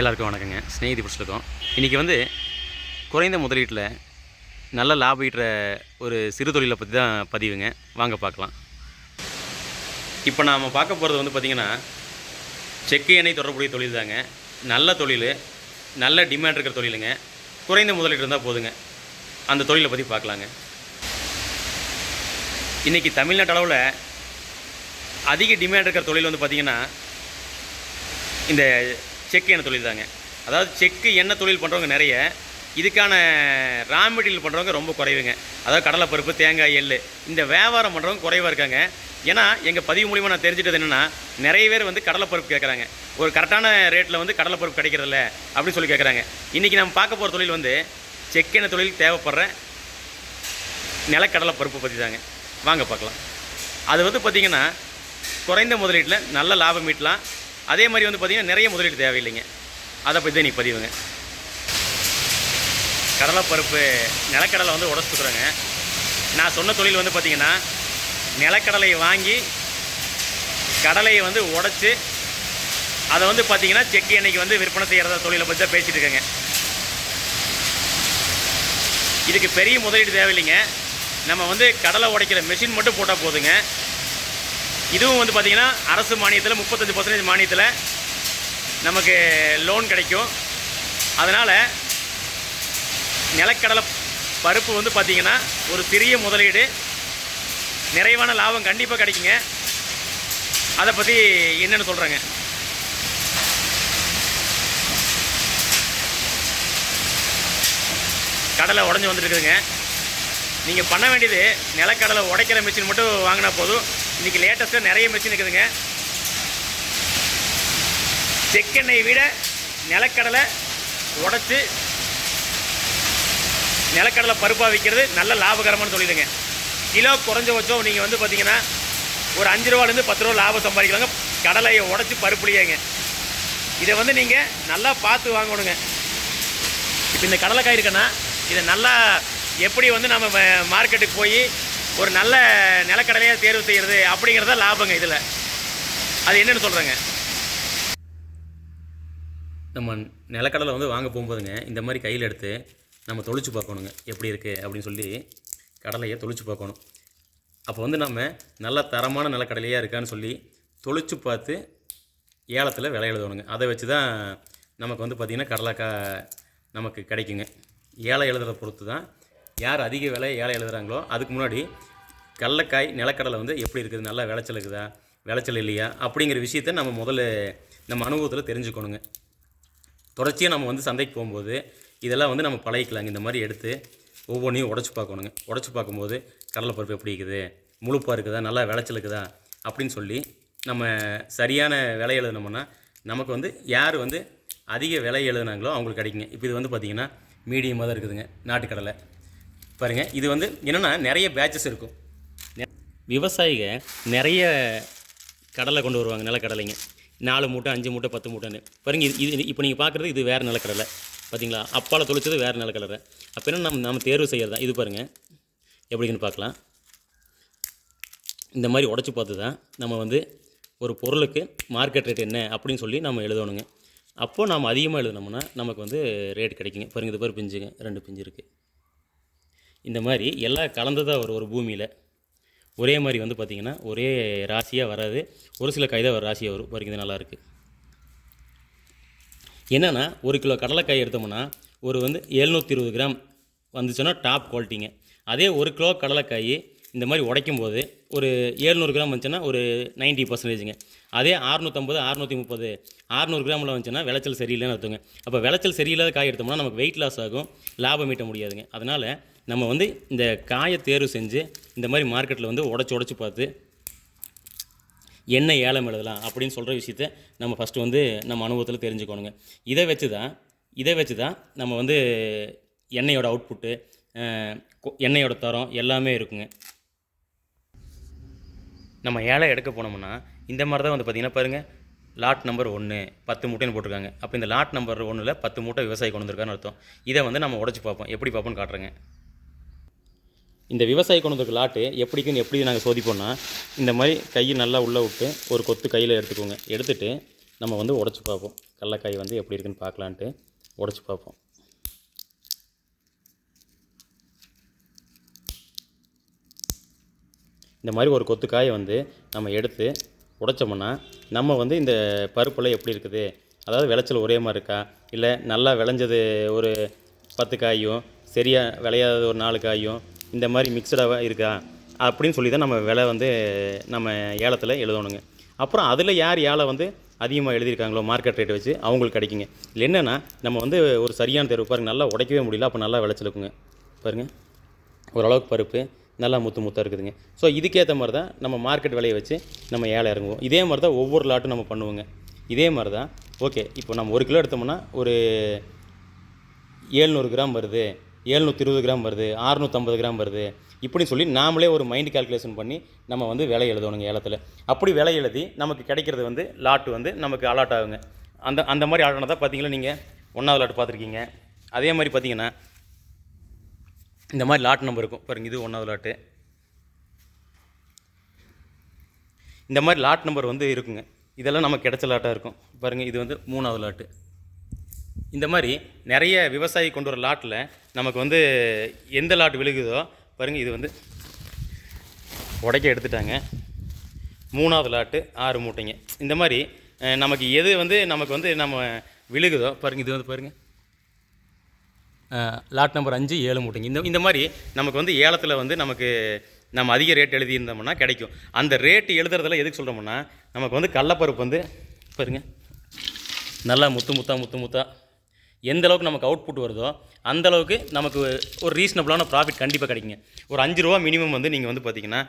எல்லாருக்கும் வணக்கங்க. ஸ்நேகிதி பிடிச்சிருக்கோம். இன்றைக்கி வந்து குறைந்த முதலீட்டில் நல்ல லாபம் ஈட்டுற ஒரு சிறு தொழிலை பற்றி தான் பதிவுங்க. வாங்க பார்க்கலாம். இப்போ நாம் பார்க்க போகிறது வந்து பார்த்திங்கன்னா செக்கு எண்ணெய் தொடர்புடைய தொழில் தாங்க. நல்ல தொழில் நல்ல டிமாண்ட் இருக்கிற தொழிலுங்க. குறைந்த முதலீடு இருந்தால் போதுங்க. அந்த தொழிலை பற்றி பார்க்கலாங்க. இன்றைக்கி தமிழ்நாட்டு அளவில் அதிக டிமாண்ட் இருக்கிற தொழில் வந்து பார்த்திங்கன்னா இந்த செக்கு எண்ணெய் தொழில் தாங்க. அதாவது செக்கு எண்ணெய் தொழில் பண்ணுறவங்க நிறைய. இதுக்கான ரா மெட்டீரியல் பண்ணுறவங்க ரொம்ப குறைவுங்க. அதாவது கடலைப்பருப்பு தேங்காய் எள் இந்த வியாபாரம் பண்ணுறவங்க குறைவாக இருக்காங்க. ஏன்னா எங்கள் பதிவு மூலிமா நான் தெரிஞ்சிட்டது என்னென்னா நிறைய பேர் வந்து கடலைப்பருப்பு கேட்குறாங்க ஒரு கரெக்டான ரேட்டில் வந்து கடலைப்பருப்பு கிடைக்கிறதில்ல அப்படின்னு சொல்லி கேட்குறாங்க இன்றைக்கி நம்ம பார்க்க போகிற தொழில் வந்து செக்கெண்ணெய் தொழில் தேவைப்படுற நிலக்கடலை பருப்பு பற்றி தாங்க. வாங்க பார்க்கலாம். அது வந்து பார்த்திங்கன்னா குறைந்த முதலீட்டில் நல்ல லாபம் ஈட்டலாம். அதே மாதிரி வந்து பார்த்திங்கன்னா நிறைய முதலீடு தேவையில்லைங்க. அதை பற்றி தான் நீ பதிவுங்க. கடலைப்பருப்பு நிலக்கடலை வந்து உடச்சுக்கிறோங்க. நான் சொன்ன தொழில் வந்து பார்த்திங்கன்னா நிலக்கடலையை வாங்கி கடலையை வந்து உடச்சி அதை வந்து பார்த்திங்கன்னா செக்கு எண்ணெய்க்கு வந்து விற்பனை செய்கிறத தொழிலை பற்றி தான் பேசிகிட்டு இருக்கேங்க. இதுக்கு பெரிய முதலீடு தேவையில்லைங்க. நம்ம வந்து கடலை உடைக்கிற மெஷின் மட்டும் போட்டால் போதுங்க. இதுவும் வந்து பார்த்திங்கன்னா அரசு மானியத்தில் முப்பத்தஞ்சு பர்சன்டேஜ் மானியத்தில் நமக்கு லோன் கிடைக்கும். அதனால் நிலக்கடலை பருப்பு வந்து பார்த்திங்கன்னா ஒரு சிறிய முதலீடு. நிறைவான லாபம் கண்டிப்பாக கிடைக்குங்க. அதை பற்றி என்னென்னு சொல்கிறேங்க கடலை உடஞ்சி வந்துருக்குதுங்க நீங்கள் பண்ண வேண்டியது நிலக்கடலை உடைக்கிற மிஷின் மட்டும் வாங்கினா போதும். இன்றைக்கி லேட்டஸ்ட்டாக நிறைய மிஷின் இருக்குதுங்க செக்கெண்ணெய் விட நிலக்கடலை உடச்சி நிலக்கடலை பருப்பாக விற்கிறது நல்ல லாபகரமானு சொல்லிடுங்க. கிலோ குறைஞ்சபட்சம் நீங்கள் வந்து பார்த்தீங்கன்னா ஒரு அஞ்சு ரூபாலேருந்து பத்து ரூபா லாபம் சம்பாதிக்கலாங்க. கடலையை உடச்சி பருப்புலையேங்க. இதை வந்து நீங்கள் நல்லா பார்த்து வாங்கணுங்க. இப்போ இந்த கடலைக்காய் இருக்குன்னா இதை நல்லா எப்படி வந்து நம்ம ம- மார்க்கெட்டுக்கு போய் ஒரு நல்ல நிலக்கடலையாக தேர்வு செய்கிறது அப்படிங்கிறத லாபங்க இதில். அது என்னென்னு சொல்கிறேங்க நம்ம நிலக்கடலை வந்து வாங்க போகும்போதுங்க இந்த மாதிரி கையில் எடுத்து நம்ம தொளிச்சு பார்க்கணுங்க. எப்படி இருக்குது அப்படின்னு சொல்லி கடலையை தொளிச்சு பார்க்கணும். அப்போ வந்து நம்ம நல்ல தரமான நிலக்கடலையாக இருக்கான்னு சொல்லி தொளிச்சு பார்த்து ஏலத்தில் விலை எழுதணுங்க. அதை வச்சு தான் நமக்கு வந்து பார்த்திங்கன்னா கடலைக்காய் நமக்கு கிடைக்குங்க. ஏழை எழுதுறத பொறுத்து தான் யார் அதிக விலை ஏழை எழுதுகிறாங்களோ அதுக்கு முன்னாடி கடலக்காய் நிலக்கடலை வந்து எப்படி இருக்குது? நல்லா விளைச்சல் இருக்குதா? விளைச்சல் இல்லையா? அப்படிங்கிற விஷயத்த நம்ம முதல்ல நம்ம அனுபவத்தில் தெரிஞ்சுக்கணுங்க. தொடர்ச்சியாக நம்ம வந்து சந்தைக்கு போகும்போது இதெல்லாம் வந்து நம்ம பழகிக்கலாங்க. இந்த மாதிரி எடுத்து ஒவ்வொன்றையும் உடச்சி பார்க்கணுங்க. உடச்சி பார்க்கும்போது கடலைப்பருப்பு எப்படி இருக்குது? முழுப்பாக இருக்குதா? நல்லா விளைச்சல் இருக்குதா? அப்படின்னு சொல்லி நம்ம சரியான விலை எழுதினோம்னா நமக்கு வந்து யார் வந்து அதிக விலை எழுதுனாங்களோ அவங்களுக்கு கிடைக்குங்க. இப்போ இது வந்து பார்த்திங்கன்னா மீடியமாக தான் இருக்குதுங்க. நாட்டுக்கடலை. பாருங்கள் இது வந்து என்னென்னா நிறைய பேட்சஸ் இருக்கும். விவசாயிக நிறைய கடலை கொண்டு வருவாங்க நிலக்கடலைங்க. நாலு மூட்டை அஞ்சு மூட்டை பத்து மூட்டைன்னு. பாருங்க இது இது இப்போ நீங்கள் பார்க்குறது இது வேறு நிலக்கடலை. பார்த்தீங்களா அப்பால தொளிச்சது வேறு நிலக்கடலை. அப்போ என்ன நம்ம நம்ம தேர்வு செய்கிறது தான் இது பாருங்கள் எப்படின்னு பார்க்கலாம் இந்த மாதிரி உடச்சி பார்த்து தான் நம்ம வந்து ஒரு பொருளுக்கு மார்க்கெட் ரேட் என்ன அப்படின்னு சொல்லி நம்ம எழுதணுங்க. அப்போது நம்ம அதிகமாக எழுதினோம்னா நமக்கு வந்து ரேட் கிடைக்குங்க. பாருங்க இது பேர் பிஞ்சுங்க. ரெண்டு பிஞ்சு இருக்குது இந்த மாதிரி எல்லாம் கலந்ததாக வரும் ஒரு பூமியில் ஒரே மாதிரி வந்து பார்த்திங்கன்னா ஒரே ராசியாக வராது. ஒரு சில காய் தான் ஒரு ராசியாக வரும். பாருங்க இது என்னென்னா ஒரு கிலோ கடலைக்காய் எடுத்தோம்னா ஒரு வந்து எழுநூற்றி இருபது கிராம் வந்துச்சுன்னா டாப் குவாலிட்டிங்க அதே ஒரு கிலோ கடலைக்காய் இந்த மாதிரி உடைக்கும் போது ஒரு ஏழ்நூறு கிராம் வந்துச்சுன்னா ஒரு 90% பர்சன்டேஜுங்க அதே அறுநூற்றம்பது அறுநூற்றி முப்பது அறுநூறு கிராமில் வந்துச்சுன்னா விளைச்சல் சரியில்லைன்னு அர்த்தங்க. அப்போ விளைச்சல் சரியில்லாத காய் எடுத்தோம்னா நமக்கு வெயிட் லாஸ் ஆகும் லாபம் ஈட்ட முடியாதுங்க. அதனால் நம்ம வந்து இந்த காயை தேர்வு செஞ்சு இந்த மாதிரி மார்க்கெட்டில் வந்து உடச்சி உடச்சி பார்த்து என்ன ஏலம் எழுதலாம் அப்படின்னு சொல்கிற விஷயத்த நம்ம ஃபஸ்ட்டு வந்து நம்ம அனுபவத்தில் தெரிஞ்சுக்கணுங்க. இதை வச்சு தான் இதை வச்சு தான் நம்ம வந்து எண்ணெயோட அவுட்புட்டு எண்ணெயோட தரம் எல்லாமே இருக்குங்க. நம்ம ஏழை எடுக்க போனோம்னா இந்த மாதிரி தான் வந்து பார்த்திங்கன்னா பாருங்கள் லாட் நம்பர் ஒன்று பத்து மூட்டைன்னு போட்டிருக்காங்க. அப்போ இந்த லாட் நம்பர் ஒன்றில் பத்து மூட்டை விவசாயி கொண்டு வந்திருக்காருன்னு அர்த்தம். இதை வந்து நம்ம உடச்சி பார்ப்போம். எப்படி பார்ப்போம்னு காட்டுறேங்க. இந்த விவசாயி கொண்டு வந்திருக்க லாட்டு எப்படிக்குன்னு எப்படி நாங்கள் சோதிப்போம்னா இந்த மாதிரி கையை நல்லா உள்ளே விட்டு ஒரு கொத்து கையில் எடுத்துக்கோங்க. எடுத்துகிட்டு நம்ம வந்து உடச்சி பார்ப்போம். கடலக்காய் வந்து எப்படி இருக்குன்னு பார்க்கலான்ட்டு உடச்சி பார்ப்போம். இந்த மாதிரி ஒரு கொத்து காயை வந்து நம்ம எடுத்து உடைச்சோம்னா நம்ம வந்து இந்த பருப்பில் எப்படி இருக்குது? அதாவது விளைச்சல் ஒரே மாதிரி இருக்கா? இல்லை நல்லா விளைஞ்சது ஒரு பத்து காயும் சரியாக விளையாதது ஒரு நாலு காயும் இந்த மாதிரி மிக்சடாக இருக்கா? அப்படின்னு சொல்லி தான் நம்ம விலை வந்து நம்ம ஏலத்தில் எழுதணுங்க. அப்புறம் அதில் யார் ஏழை வந்து அதிகமாக எழுதியிருக்காங்களோ மார்க்கெட் ரேட் வச்சு அவங்களுக்கு கிடைக்குங்க. இல்லை என்னென்னா நம்ம வந்து ஒரு சரியான தேர்வு பாருங்கள் நல்லா உடைக்கவே முடியல அப்போ நல்லா விளைச்சலுக்குங்க பாருங்கள் ஓரளவுக்கு பருப்பு நல்லா முத்து முத்தாக இருக்குதுங்க. ஸோ இதுக்கேற்ற மாதிரி தான் நம்ம மார்க்கெட் விலையை வச்சு நம்ம ஏழை இறங்குவோம். இதே மாதிரி தான் ஒவ்வொரு லாட்டும் நம்ம பண்ணுவோங்க. இதே மாதிரி தான் ஓகே இப்போ நம்ம ஒரு கிலோ எடுத்தோம்னா ஒரு ஏழ்நூறு கிராம் வருது. ஏழ்நூற்றி இருபது கிராம் வருது அறுநூற்றம்பது கிராம் வருது. இப்படி சொல்லி நாமளே ஒரு மைண்ட் கால்குலேஷன் பண்ணி நம்ம வந்து விலை எழுதணுங்க ஏலத்தில். அப்படி விலை எழுதி நமக்கு கிடைக்கிறது வந்து லாட்டு வந்து நமக்கு அலாட் ஆகுங்க. அந்த அந்த மாதிரி ஆளான தான் பார்த்தீங்களா நீங்கள் ஒன்றாவது லாட் பார்த்துருக்கீங்க அதே மாதிரி பார்த்தீங்கன்னா இந்த மாதிரி லாட் நம்பர் இருக்கும். பாருங்க இது ஒன்றாவது லாட்டு இந்த மாதிரி லாட் நம்பர் வந்து இருக்குங்க. இதெல்லாம் நமக்கு கிடைச்ச லாட்டாக இருக்கும். பாருங்கள் இது வந்து மூணாவது லாட்டு இந்த மாதிரி நிறைய விவசாயி கொண்டு வர லாட்டில் நமக்கு வந்து எந்த லாட் விழுகுதோ பாருங்கள் இது வந்து உடைக்க எடுத்துட்டாங்க. மூணாவது லாட்டு ஆறு மூட்டைங்க. இந்த மாதிரி நமக்கு எது வந்து நமக்கு வந்து நம்ம விழுகுதோ பாருங்கள் இது வந்து பாருங்கள் லாட் நம்பர் அஞ்சு ஏழு மூட்டைங்க. இந்த இந்த மாதிரி நமக்கு வந்து ஏலத்தில் வந்து நமக்கு நம்ம அதிக ரேட் எழுதியிருந்தோம்னா கிடைக்கும். அந்த ரேட் எழுதுறதுல எதுக்கு சொல்கிறோம்னா நமக்கு வந்து கடலப்பருப்பு வந்து பாருங்க நல்லா முத்து முத்தா முத்து முத்தா எந்த அளவுக்கு நமக்கு அவுட்புட் வருதோ அந்த அளவுக்கு நமக்கு ஒரு ரீசனபிளான ப்ராஃபிட் கண்டிப்பாக கிடைக்குங்க. ஒரு அஞ்சு ரூபா மினிமம் வந்து நீங்கள் வந்து பார்த்தீங்கன்னா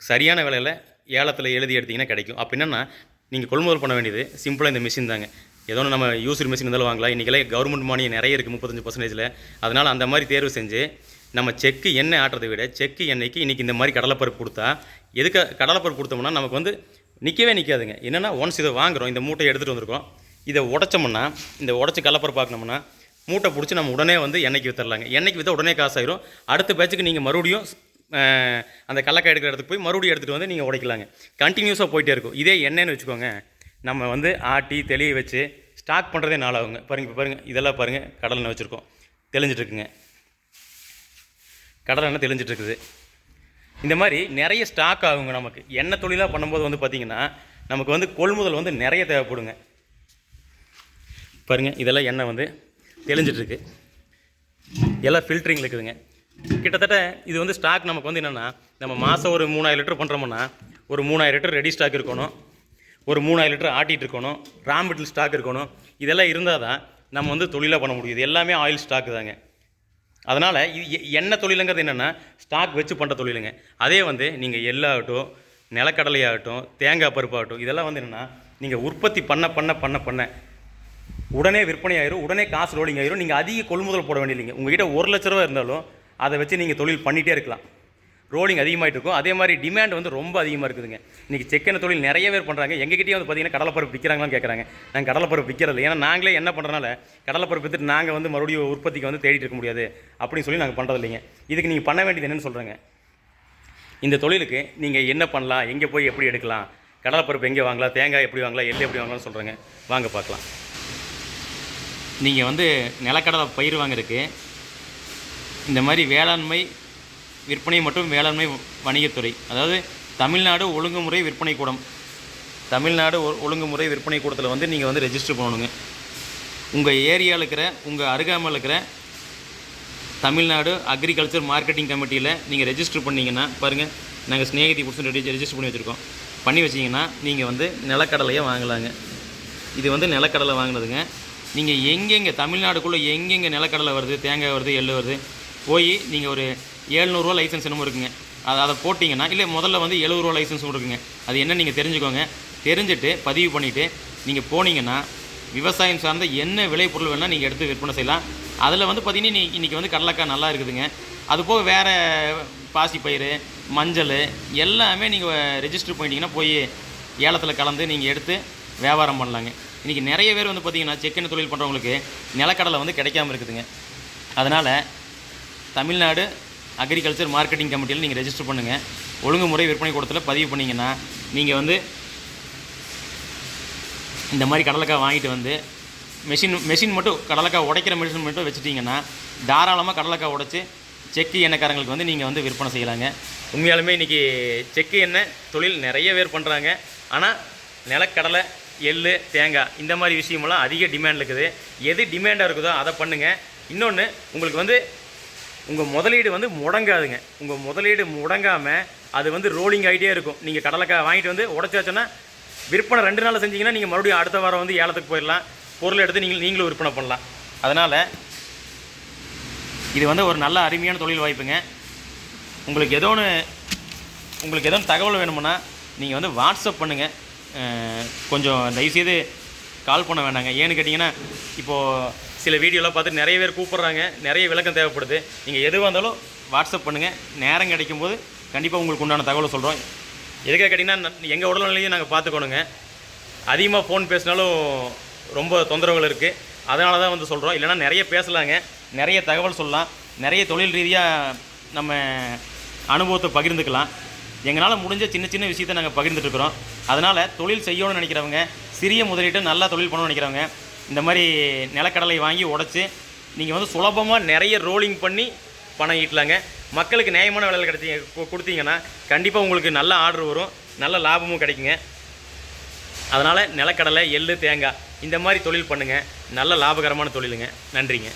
சரியான விலையில் ஏலத்தில் எழுதி எடுத்தீங்கன்னா கிடைக்கும். அப்போ என்னென்னா நீங்கள் கொள்முதல் பண்ண வேண்டியது சிம்பிளாக இந்த மிஷின் தாங்க. ஏதோ ஒன்று நம்ம யூசர் மிஷின் இருந்தாலும் வாங்கலாம். இன்றைக்கெல்லாம் கவர்மெண்ட் மானியம் நிறைய இருக்குது முப்பத்தஞ்சு பர்சன்டேஜில் அதனால் அந்த மாதிரி தேர்வு செஞ்சு நம்ம செக்கு எண்ணெய் ஆட்டுறதை விட செக்கு எண்ணெய்க்கு இன்றைக்கி இந்த மாதிரி கடலைப்பருப்பு கொடுத்தா எதுக்கு கடலைப்பருப்பு கொடுத்தோம்னா நமக்கு வந்து நிற்கவே நிற்காதுங்க என்னென்னா ஒன்ஸ் இதை வாங்குறோம் இந்த மூட்டையை எடுத்துகிட்டு வந்திருக்கோம். இதை உடைச்சோம்னா இந்த உடச்சி கலப்பரை பார்க்கணும்னா மூட்டை பிடிச்சி நம்ம உடனே வந்து எண்ணெய்க்கு வித்துடலாங்க எண்ணெய்க்கு விற்றா உடனே காசாயிரும். அடுத்த பேச்சுக்கு நீங்கள் மறுபடியும் அந்த கடலக்காய் எடுக்கிற இடத்துக்கு போய் மறுபடியும் எடுத்துகிட்டு வந்து நீங்கள் உடைக்கலாங்க. கண்டினியூஸாக போயிட்டே இருக்கும். இதே எண்ணெய்னு வச்சுக்கோங்க. நம்ம வந்து ஆட்டி தெளிய வச்சு ஸ்டாக் பண்ணுறதே நாளாகுங்க. பாருங்க இப்போ பாருங்கள் இதெல்லாம் பாருங்கள் கடலெண்ணெய் வச்சுருக்கோம். தெளிஞ்சிட்ருக்குங்க. கடலை எண்ணெய் இந்த மாதிரி நிறைய ஸ்டாக் ஆகுங்க நமக்கு. எண்ணெய் தொழிலாக பண்ணும்போது வந்து பார்த்திங்கன்னா நமக்கு வந்து கொள்முதல் வந்து நிறைய தேவைப்படுங்க. பாருங்கள் இதெல்லாம் எண்ணெய் வந்து தெளிஞ்சிட்ருக்கு. எல்லாம் ஃபில்ட்ரிங்கில் இருக்குதுங்க. கிட்டத்தட்ட இது வந்து ஸ்டாக் நமக்கு வந்து என்னென்னா நம்ம மாதம் ஒரு மூணாயிரம் லிட்டர் பண்ணுறோம்னா ஒரு மூணாயிரம் லிட்டர் ரெடி ஸ்டாக் இருக்கணும். ஒரு மூணாயிரம் லிட்டர் ஆட்டிகிட்டு இருக்கணும். ரா மெட்டீரியல் ஸ்டாக் இருக்கணும். இதெல்லாம் இருந்தால் தான் நம்ம வந்து தொழிலாக பண்ண முடியும். இது எல்லாமே ஆயில் ஸ்டாக் தாங்க. அதனால் இது எ- எண்ணெய் தொழிலுங்கிறது என்னென்னா ஸ்டாக் வச்சு பண்ணுற தொழிலுங்க. அதே வந்து நீங்கள் எள்ளாகட்டும் நிலக்கடலையாகட்டும் தேங்காய் பருப்பாகட்டும் இதெல்லாம் வந்து என்னென்னா நீங்கள் உற்பத்தி பண்ண பண்ண பண்ண பண்ண உடனே விற்பனை ஆயிரும் உடனே காசு ரோலிங் ஆயிரும். நீங்கள் அதிக கொள்முதல் போட வேண்டியதில்லைங்க. உங்ககிட்ட ஒரு லட்ச ரூபா இருந்தாலும் அதை வச்சு நீங்கள் தொழில் பண்ணிகிட்டே இருக்கலாம். ரோலிங் அதிகமாகிட்டு இருக்கும். அதே மாதிரி டிமாண்ட் வந்து ரொம்ப அதிகமாக இருக்குதுங்க. இன்றைக்கி செக்கெண்ண தொழில் நிறைய பேர் பண்ணுறாங்க எங்ககிட்டயே வந்து பார்த்தீங்கன்னா கடலைப்பருப்பு விற்கிறாங்களான்னு கேட்குறாங்க நாங்கள் கடலைப்பருப்பு விற்கிறது ஏன்னா நாங்களே என்ன பண்ணுறனால கடலைப்பருப்பு விற்றுட்டு நாங்கள் வந்து மறுபடியும் உற்பத்திக்கு வந்து தேடிட்டு இருக்க முடியாது. அப்படின்னு சொல்லி நாங்கள் பண்ணுறது இல்லைங்க. இதுக்கு நீங்கள் பண்ண வேண்டியது என்னென்னு சொல்கிறேங்க இந்த தொழிலுக்கு நீங்கள் என்ன பண்ணலாம்? எங்கே போய் எப்படி எடுக்கலாம்? கடலைப்பருப்பு எங்கே வாங்கலாம்? தேங்காய் எப்படி வாங்கலாம்? எள்ளு எப்படி வாங்கலாம்னு சொல்கிறேங்க வாங்க பார்க்கலாம். நீங்கள் வந்து நிலக்கடலை பயிர் வாங்கிறதுக்கு இந்த மாதிரி வேளாண்மை விற்பனை மற்றும் வேளாண்மை வணிகத்துறை அதாவது தமிழ்நாடு ஒழுங்குமுறை விற்பனை கூடம் தமிழ்நாடு ஒழுங்குமுறை விற்பனை கூடத்தில் வந்து நீங்கள் வந்து ரெஜிஸ்டர் பண்ணணுங்க. உங்கள் ஏரியாவில் இருக்கிற உங்கள் அருகாமையில் இருக்கிற தமிழ்நாடு அக்ரிகல்ச்சர் மார்க்கெட்டிங் கமிட்டியில் நீங்கள் ரெஜிஸ்டர் பண்ணிங்கன்னா பாருங்கள் நாங்கள் ஸ்நேகிதி புதுசு ரெடி ரெஜிஸ்டர் பண்ணி வச்சுருக்கோம். பண்ணி வச்சிங்கன்னா நீங்கள் வந்து நிலக்கடலையை வாங்கலாங்க. இது வந்து நிலக்கடலை வாங்கினதுங்க. நீங்கள் எங்கெங்கே தமிழ்நாடுக்குள்ளே எங்கெங்கே நிலக்கடலை வருது தேங்காய் வருது எள்ளு வருது போய் நீங்கள் ஒரு ஏழ்நூறுவா லைசன்ஸ் என்னமோ இருக்குங்க. அதை அதை போட்டிங்கன்னா இல்லை முதல்ல வந்து எழுபதுரூவா லைசன்ஸும் இருக்குங்க அது என்ன நீங்கள் தெரிஞ்சுக்கோங்க. தெரிஞ்சுட்டு பதிவு பண்ணிவிட்டு நீங்கள் போனீங்கன்னா விவசாயம் சார்ந்த என்ன விளைபொருள் வேணால் நீங்கள் எடுத்து விற்பனை செய்யலாம். அதில் வந்து பார்த்திங்கன்னா நீ இன்றைக்கி வந்து கடலக்காய் நல்லா இருக்குதுங்க. அது போக வேறு பாசிப்பயிறு மஞ்சள் எல்லாமே நீங்கள் ரெஜிஸ்டர் பண்ணிட்டீங்கன்னா போய் ஏலத்தில் கலந்து நீங்கள் எடுத்து வியாபாரம் பண்ணலாங்க. இன்றைக்கி நிறைய பேர் வந்து பார்த்தீங்கன்னா செக்கெண்ணெய் தொழில் பண்ணுறவங்களுக்கு நிலக்கடலை வந்து கிடைக்காம இருக்குதுங்க. அதனால் தமிழ்நாடு அக்ரிகல்ச்சர் மார்க்கெட்டிங் கமிட்டியில் நீங்கள் ரெஜிஸ்டர் பண்ணுங்கள் ஒழுங்குமுறை விற்பனை கூடத்தில் பதிவு பண்ணிங்கன்னா நீங்கள் வந்து இந்த மாதிரி கடலைக்காய் வாங்கிட்டு வந்து மெஷின் மெஷின் மட்டும் கடலைக்காய் உடைக்கிற மெஷின் மட்டும் வச்சுட்டிங்கன்னா தாராளமாக கடலைக்காய் உடைச்சி செக்கு எண்ணெய்க்காரங்களுக்கு வந்து நீங்கள் வந்து விற்பனை செய்யலாங்க. உண்மையாலுமே இன்றைக்கி செக்கு எண்ணெய் தொழில் நிறைய பேர் பண்ணுறாங்க ஆனால் நிலக்கடலை எள்ளு தேங்காய் இந்த மாதிரி விஷயமெல்லாம் அதிக டிமாண்ட் இருக்குது. எது டிமாண்டாக இருக்குதோ அதை பண்ணுங்கள் இன்னொன்று உங்களுக்கு வந்து உங்கள் முதலீடு வந்து முடங்காதுங்க. உங்கள் முதலீடு முடங்காமல் அது வந்து ரோலிங் ஆகிட்டே இருக்கும். நீங்கள் கடலைக்காய் வாங்கிட்டு வந்து உடச்சாச்சுன்னா விற்பனை ரெண்டு நாள் செஞ்சீங்கன்னா நீங்கள் மறுபடியும் அடுத்த வாரம் வந்து ஏலத்துக்கு போயிடலாம். பொருள் எடுத்து நீங்கள் நீங்களும் விற்பனை பண்ணலாம். அதனால் இது வந்து ஒரு நல்ல அருமையான தொழில் வாய்ப்புங்க. உங்களுக்கு ஏதோ ஒன்று உங்களுக்கு ஏதோ தகவல் வேணுமுன்னா நீங்கள் வந்து வாட்ஸ்அப் பண்ணுங்கள் கொஞ்சம் தயவுசெய்து கால் பண்ண வேண்டாங்க ஏன்னு கேட்டிங்கன்னா இப்போது சில வீடியோலாம் பார்த்து நிறைய பேர் கூப்பிட்றாங்க. நிறைய விளக்கம் தேவைப்படுது. நீங்கள் எதுவாக இருந்தாலும் வாட்ஸ்அப் பண்ணுங்கள் நேரம் கிடைக்கும் போது கண்டிப்பாக உங்களுக்கு உண்டான தகவலை சொல்கிறோம் எதுக்காக கேட்டிங்கன்னா எங்கள் உடல்நிலையும் நாங்கள் பார்த்துக்கணுங்க. அதிகமாக ஃபோன் பேசினாலும் ரொம்ப தொந்தரவுகள் இருக்குது அதனால தான் வந்து சொல்கிறோம் இல்லைன்னா நிறைய பேசலாங்க. நிறைய தகவல் சொல்லலாம். நிறைய தொழில் ரீதியாக நம்ம அனுபவத்தை பகிர்ந்துக்கலாம். எங்களால் முடிஞ்ச சின்ன சின்ன விஷயத்தை நாங்கள் பகிர்ந்துட்டு இருக்கிறோம் அதனால் தொழில் செய்யணும்னு நினைக்கிறவங்க சிறிய முதலீட்டு நல்லா தொழில் பண்ணணும்னு நினைக்கிறவங்க இந்த மாதிரி நிலக்கடலை வாங்கி உடச்சி நீங்கள் வந்து சுலபமாக நிறைய ரோலிங் பண்ணி பணம் ஈட்டலாங்க. மக்களுக்கு நியாயமான விலையில் கிடைச்சி கொடுத்தீங்கன்னா கண்டிப்பாக உங்களுக்கு நல்ல ஆர்டர் வரும் நல்ல லாபமும் கிடைக்குங்க. அதனால் நிலக்கடலை எள்ளு தேங்காய் இந்த மாதிரி தொழில் பண்ணுங்கள் நல்ல லாபகரமான தொழிலுங்க. நன்றிங்க.